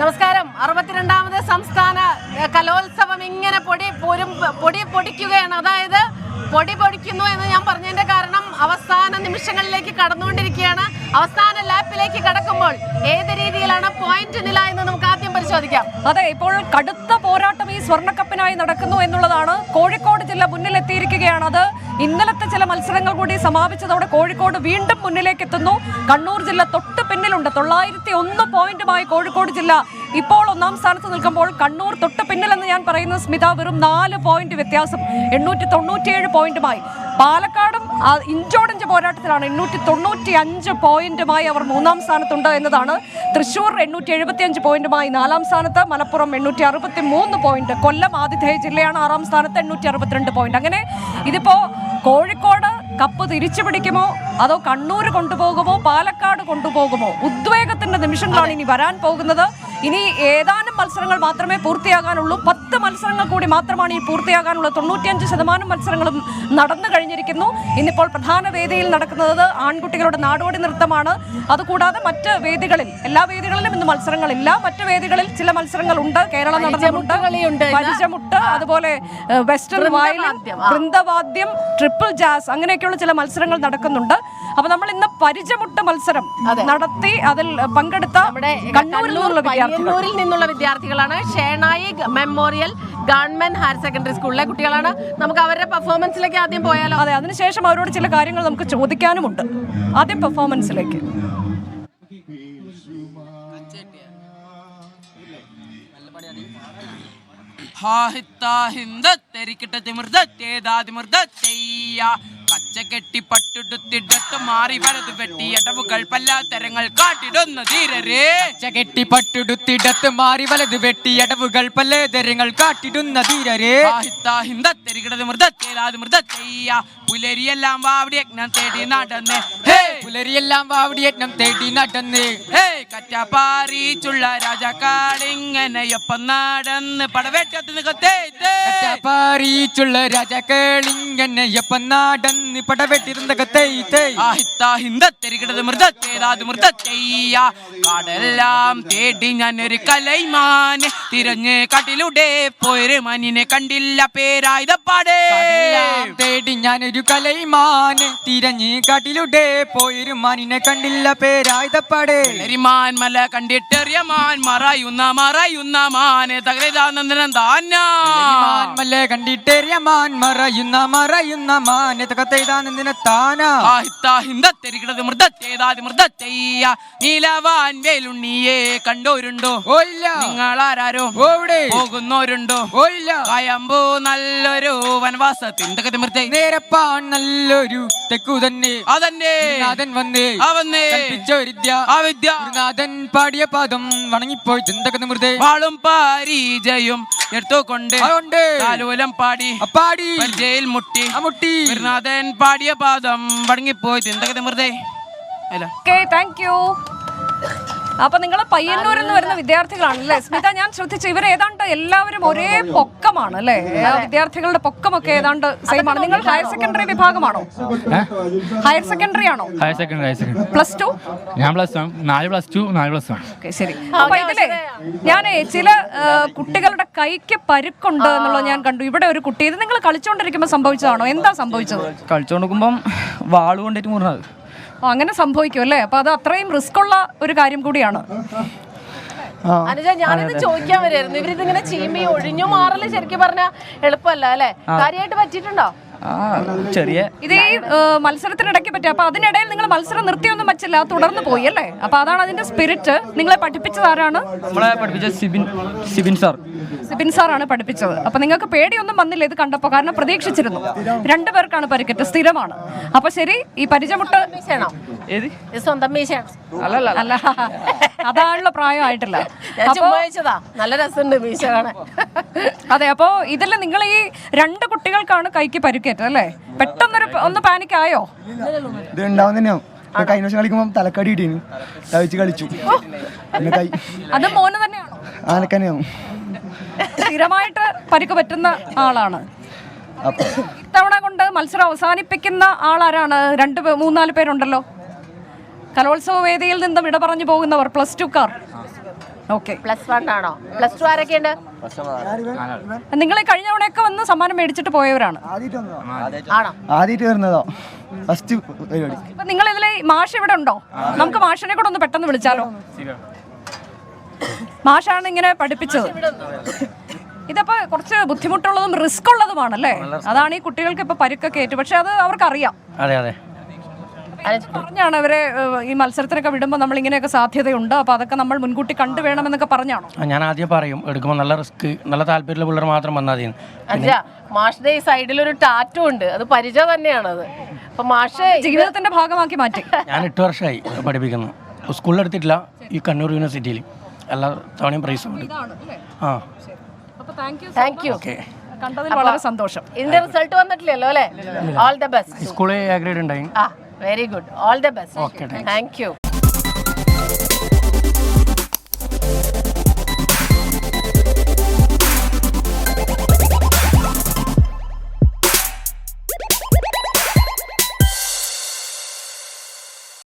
നമസ്കാരം. അറുപത്തിരണ്ടാമത് സംസ്ഥാന കലോത്സവം ഇങ്ങനെ പൊടി പൊരും പൊടി പൊടിക്കുകയാണ്. അതായത് പൊടി പൊടിക്കുന്നു എന്ന് ഞാൻ പറഞ്ഞതിന്റെ കാരണം അവസാന നിമിഷങ്ങളിലേക്ക് കടന്നുകൊണ്ടിരിക്കുകയാണ്. അവസാന ലാപ്പിലേക്ക് കടക്കുമ്പോൾ ഏത് രീതിയിലാണ് പോയിന്റ് നില എന്ന് നമുക്ക് ആദ്യം പരിശോധിക്കാം അതെ ഇപ്പോൾ കടുത്ത പോരാട്ടം ഈ സ്വർണക്കപ്പിനായി നടക്കുന്നു എന്നുള്ളതാണ്. കോഴിക്കോട് ജില്ല മുന്നിലെത്തിയിരിക്കുകയാണ് അത്. ഇന്നലത്തെ ചില മത്സരങ്ങൾ കൂടി സമാപിച്ചതോടെ കോഴിക്കോട് വീണ്ടും മുന്നിലേക്ക് എത്തുന്നു കണ്ണൂർ ജില്ല തൊട്ട് പിന്നിലുണ്ട്. തൊള്ളായിരത്തി ഒന്ന് പോയിന്റുമായി കോഴിക്കോട് ജില്ല ഇപ്പോൾ ഒന്നാം സ്ഥാനത്ത് നിൽക്കുമ്പോൾ കണ്ണൂർ തൊട്ട് പിന്നിലെന്ന് ഞാൻ പറയുന്നത് സ്മിത വെറും നാല് പോയിന്റ് വ്യത്യാസം. എണ്ണൂറ്റി തൊണ്ണൂറ്റിയേഴ് പോയിന്റുമായി. പാലക്കാടും ഇഞ്ചോടിഞ്ച് പോരാട്ടത്തിലാണ് എണ്ണൂറ്റി തൊണ്ണൂറ്റി അഞ്ച് പോയിന്റുമായി അവർ മൂന്നാം സ്ഥാനത്തുണ്ട് എന്നതാണ്. തൃശൂർ എണ്ണൂറ്റി എഴുപത്തി അഞ്ച് പോയിന്റുമായി നാലാം സ്ഥാനത്ത് മലപ്പുറം എണ്ണൂറ്റി അറുപത്തി മൂന്ന് പോയിന്റ് കൊല്ലം ആതിഥേയ ജില്ലയാണ് ആറാം സ്ഥാനത്ത് എണ്ണൂറ്റി അറുപത്തിരണ്ട് പോയിന്റ്. അങ്ങനെ ഇതിപ്പോ കോഴിക്കോട് കപ്പ് തിരിച്ചു പിടിക്കുമോ അതോ കണ്ണൂർ കൊണ്ടുപോകുമോ? പാലക്കാട് കൊണ്ടുപോകുമോ? ഉദ്വേഗത്തിന്റെ നിമിഷങ്ങളാണ് ഇനി വരാൻ പോകുന്നത്. ഇനി ഏതാനും മത്സരങ്ങൾ മാത്രമേ പൂർത്തിയാകാനുള്ളൂ. പത്ത് മത്സരങ്ങൾ കൂടി മാത്രമാണ് ഈ പൂർത്തിയാകാനുള്ളത് തൊണ്ണൂറ്റിയഞ്ച് ശതമാനം മത്സരങ്ങളും നടന്നു കഴിഞ്ഞിരിക്കുന്നു. ഇന്നിപ്പോൾ പ്രധാന വേദിയിൽ നടക്കുന്നത് ആൺകുട്ടികളുടെ നാടോടി നൃത്തമാണ്. അതുകൂടാതെ മറ്റ് വേദികളിൽ എല്ലാ വേദികളിലും ഇന്ന് മത്സരങ്ങളില്ല. മറ്റ് വേദികളിൽ ചില മത്സരങ്ങളുണ്ട് കേരള നടനമുണ്ട്. പരിചമുട്ട് അതുപോലെ വെസ്റ്റേൺ വയലിൻ വൃന്ദവാദ്യം, ട്രിപ്പിൾ ജാസ് അങ്ങനെയൊക്കെയുള്ള ചില മത്സരങ്ങൾ നടക്കുന്നുണ്ട്. അപ്പൊ നമ്മൾ ഇന്ന് പരിചമുട്ട് മത്സരം നടത്തി അതിൽ പങ്കെടുത്ത കണ്ണൂരിൽ നിന്നുള്ള വിദ്യാർത്ഥികൾ. വിദ്യാർത്ഥികളാണ്. Shenoy memorial government higher secondary സ്കൂളിലെ കുട്ടികളാണ്. നമുക്ക് അവരുടെ പെർഫോമൻസിലേക്ക് ആദ്യം പോയാലോ? അതെ അതിനുശേഷം അവരോട് ചില കാര്യങ്ങൾ നമുക്ക് ചോദിക്കാനുമുണ്ട്. ആദ്യം പെർഫോമൻസിലേക്ക്. ഹിന്ദരിക്കട്ടെ തിമിർദ്ദേതാതിമിർദ്ദയ്യ കച്ച കെട്ടി പട്ടുടുത്തിടത്ത് മാറി വലത് വെട്ടി അടവുകൾ പല്ലാത്തരങ്ങൾ കാട്ടിടുന്ന ധീരരേ. കെട്ടി പട്ടുടുത്തിടത്ത് മാറി വലത് വെട്ടി അടവുകൾ പലേതരങ്ങൾ കാട്ടിടുന്ന ധീരരെ. ഹിന്ദരിക്കട്ടെ മൃതത്തെയ്യ. പുലരിയെല്ലാം വാവിടെ യജ്ഞം തേടി നടന്നേ. ഹേ! പുലരിയെല്ലാം വാവടിയജ്ഞം തേടി നടന്ന്. കറ്റാപ്പാറിച്ചുള്ള കറ്റപ്പാറിച്ചുള്ള രാജാക്കാളിങ്ങനെയൊപ്പം നടന്ന്. പടവേറ്റത്ത് നികത്തേ പാറിച്ചുള്ള രാജാക്കളിങ്ങനെയപ്പം നടന്ന്. പടവെട്ടിരുന്ന കത്തൈത്തേ ഹിന്ദരിക്കണത് മൃതത്തേതാത് മൃതത്തെയ്യ കാടെല്ലാം തേടി ഞാനൊരു കലൈമാന്. തിരഞ്ഞ് കാട്ടിലൂടെ പോയൊരു മനിനെ കണ്ടില്ല പേരായുധപ്പാടേ. തേടി ഞാനൊരു കലൈമാന്. തിരഞ്ഞ് കാട്ടിലൂടെ പോയൊരു മാനിനെ കണ്ടില്ല പേരായുധപ്പാടേ. മാൻ മല കണ്ടിട്ടെറിയ മാൻ മറയുന്ന മറയുന്ന മാന് തകരിതാനന്ദനം താനാ മല കണ്ടിട്ടേറിയ മാൻ മറയുന്ന മറയുന്ന മാനെ തകത്തൈതാനന്ദിന താനാ. മൃതത്തേതാത് മൃതത്തെയ്യ. നീലവാൻ വേലുണ്ണിയെ കണ്ടോരുണ്ടോ? ഓ ഇല്ല നിങ്ങളാരോ ഓവിടെ. പോകുന്നോരുണ്ടോ? ഓ ഇല്ല കയമ്പോ നല്ലൊരു വനവാസത്തിന്റെ കതിമൃത്തെ നേരപ്പാൻ നല്ലൊരു തെക്കു തന്നെ അതന്നെ ഗുരുനാഥൻ വന്നേ. അവന്നേ കൽപ്പിച്ച വിദ്യ. ആ വിദ്യ. ഗുരുനാഥൻ പാടിയ പാദം വണങ്ങിപ്പോയി ചിന്തക നിമൃതേ വാളും പാരീജയും എടുത്തുകൊണ്ട് അതുകൊണ്ട് താലോലം പാടി. അപ്പാടി പരിചയിൽ മുട്ടി. ആ മുട്ടി. ഗുരുനാഥൻ പാടിയ പാദം വണങ്ങിപ്പോയി ചിന്തകതി മൃതേ അല്ല. ഓക്കെ താങ്ക് യു അപ്പൊ നിങ്ങൾ പയ്യന്നൂരിൽ നിന്ന് വരുന്ന വിദ്യാർത്ഥികളാണ് വിദ്യാർത്ഥികളാണല്ലേ? സ്മിത ഞാൻ ശ്രദ്ധിച്ചു. ഇവർ ഏതാണ്ട് എല്ലാവരും ഒരേ പൊക്കമാണ് അല്ലേ വിദ്യാർത്ഥികളുടെ പൊക്കമൊക്കെ ഏതാണ്ട് സെയിം ആണ്. നിങ്ങൾ ഹയർ സെക്കൻഡറി വിഭാഗമാണോ? ഹയർ സെക്കൻഡറി ആണോ? Higher secondary higher secondary plus two ഞാൻ പ്ലസ് വൺ നാല് പ്ലസ് ടു നാല് പ്ലസ് വൺ ശരി. അപ്പൊ ഇതിലെ ഞാനേ ചില കുട്ടികളുടെ കൈക്ക് പരുക്കുണ്ട് എന്നുള്ളത് ഞാൻ കണ്ടു. ഇവിടെ ഒരു കുട്ടി ഇത് നിങ്ങൾ കളിച്ചുകൊണ്ടിരിക്കുമ്പോൾ സംഭവിച്ചതാണോ? എന്താ സംഭവിച്ചത്? കളിച്ചോണ്ടിരിക്കുമ്പോ വാളുകൊണ്ടിട്ട് വാൾ കൊണ്ടിട്ട് മുറിഞ്ഞത്. അങ്ങനെ സംഭവിക്കും അല്ലേ? അപ്പൊ അത് അത്രയും റിസ്ക് ഉള്ള ഒരു കാര്യം കൂടിയാണ്. അനുജ ഞാനിത് ചോദിക്കാൻ വരായിരുന്നു. ഇവരിതിങ്ങനെ ചീമ്പി ഒഴിഞ്ഞു മാറൽ ശരിക്കും പറഞ്ഞ എളുപ്പമല്ല അല്ലെ? കാര്യമായിട്ട് പറ്റിയിട്ടുണ്ടോ? ചെറിയ ഇതേ മത്സരത്തിനിടയ്ക്ക് പറ്റി. അപ്പൊ അതിനിടയിൽ നിങ്ങൾ മത്സരം നിർത്തിയൊന്നും വെച്ചില്ല തുടർന്ന് പോയി അല്ലേ? അപ്പൊ അതാണ് അതിന്റെ സ്പിരിറ്റ് നിങ്ങളെ പഠിപ്പിച്ചത് ആരാണ്? നമ്മളെ പഠിപ്പിച്ച സിബിൻ സിബിൻ സാർ. സിബിൻ സാറാണ് പഠിപ്പിച്ചത്. അപ്പൊ നിങ്ങൾക്ക് പേടിയൊന്നും വന്നില്ല ഇത് കണ്ടപ്പോ കാരണം പ്രതീക്ഷിച്ചിരുന്നു. രണ്ടുപേർക്കാണ് പരിക്കറ്റ് സ്ഥിരമാണ്. അപ്പൊ ശരി ഈ പരിചയമുട്ട് ഏത്? സ്വന്തം മീശയാണോ. അല്ലല്ല അല്ല. അതാണുള്ള പ്രായമായിട്ടില്ല. ചോദിച്ചതാ. നല്ല രസമുണ്ട് മീശ കാണാൻ. അതെ അപ്പോ ഇതിൽ നിങ്ങൾ ഈ രണ്ട് കുട്ടികൾക്കാണ് കൈക്ക് പരിക്കേറ്റത് അല്ലേ? പെട്ടെന്നൊരു ഒന്ന് പാനിക് ആയോ? ഇത് ഉണ്ടാവും തന്നെയാവും. കഴിഞ്ഞ വർഷം കളിക്കുമ്പോൾ തലക്കടി കിട്ടീന്. തവിച്ച് കളിച്ചു. അത് മോന് തന്നെയാണോ? ആനക്കനെയാവും സ്ഥിരമായിട്ട് പരിക്ക് പറ്റുന്ന ആളാണ്. ഇത്തവണ കൊണ്ട് മത്സരം അവസാനിപ്പിക്കുന്ന ആളാരാണ്? രണ്ട് മൂന്നാൽ പേരുണ്ടല്ലോ. കലോത്സവ വേദിയിൽ നിന്നും ഇട പറഞ്ഞു പോകുന്നവർ പ്ലസ് ടു കാർ. ഓക്കെ പ്ലസ് വൺ ആണോ? പ്ലസ് ടു ആരൊക്കെയുണ്ട്? നിങ്ങൾ കഴിഞ്ഞ തവണയൊക്കെ വന്ന് സമ്മാനം മേടിച്ചിട്ട് പോയവരാണ്. ആണോ? ആദ്യമായിട്ട് വരുന്നതോ? ഫസ്റ്റ് പരിപാടി. നിങ്ങൾ ഇതിലെ മാഷ് ഇവിടെ ഉണ്ടോ? നമുക്ക് മാഷിനെ കൂടെ ഒന്ന് പെട്ടെന്ന് വിളിച്ചാലോ? മാഷാണ് ഇങ്ങനെ പഠിപ്പിച്ചത്. ഇതപ്പോ കുറച്ച് ബുദ്ധിമുട്ടുള്ളതും റിസ്ക് ഉള്ളതുമാണല്ലേ? അതാണ് ഈ കുട്ടികൾക്ക് ഇപ്പൊ പരുക്കൊക്കെ ഏറ്റു പക്ഷെ അത് അവർക്കറിയാം. അതെ അതെ. പറഞ്ഞാണ് അവരെ ഈ മത്സരത്തിനൊക്കെ വിടുമ്പോൾ നമ്മൾ ഇങ്ങനെയൊക്കെ സാധ്യതയുണ്ട്? അപ്പൊ അതൊക്കെ നമ്മൾ മുൻകൂട്ടി കണ്ടു വേണമെന്നൊക്കെ പറഞ്ഞാണോ? ഞാൻ ആദ്യം പറയും എടുക്കുമ്പോൾ നല്ല റിസ്ക് നല്ല താല്പര്യമുള്ള പിള്ളേർ മാത്രം വന്നാൽ മതി അല്ല മാഷിന്റെ ഈ സൈഡിൽ ഒരു ടാറ്റു ഉണ്ട്. അത് പരിചയം തന്നെയാണത്. അപ്പൊ മാഷ് ജീവിതത്തിന്റെ ഭാഗമാക്കി മാറ്റി. ഞാൻ എട്ട് വർഷമായി പഠിപ്പിക്കുന്നു. സ്കൂളിൽ എടുത്തിട്ടില്ല ഈ കണ്ണൂർ യൂണിവേഴ്സിറ്റിയിൽ. എല്ലാ തവണയും പ്രൈസ് ഉണ്ട്. ആ. താങ്ക് യു കണ്ടതിൽ വളരെ സന്തോഷം. ഇതിന്റെ റിസൾട്ട് വന്നിട്ടില്ലല്ലോ അല്ലേ? ഓൾ ദ ബെസ്റ്റ് സ്കൂളിൽ ഗ്രേഡ് ഉണ്ടായി. ആ very good all the best thank you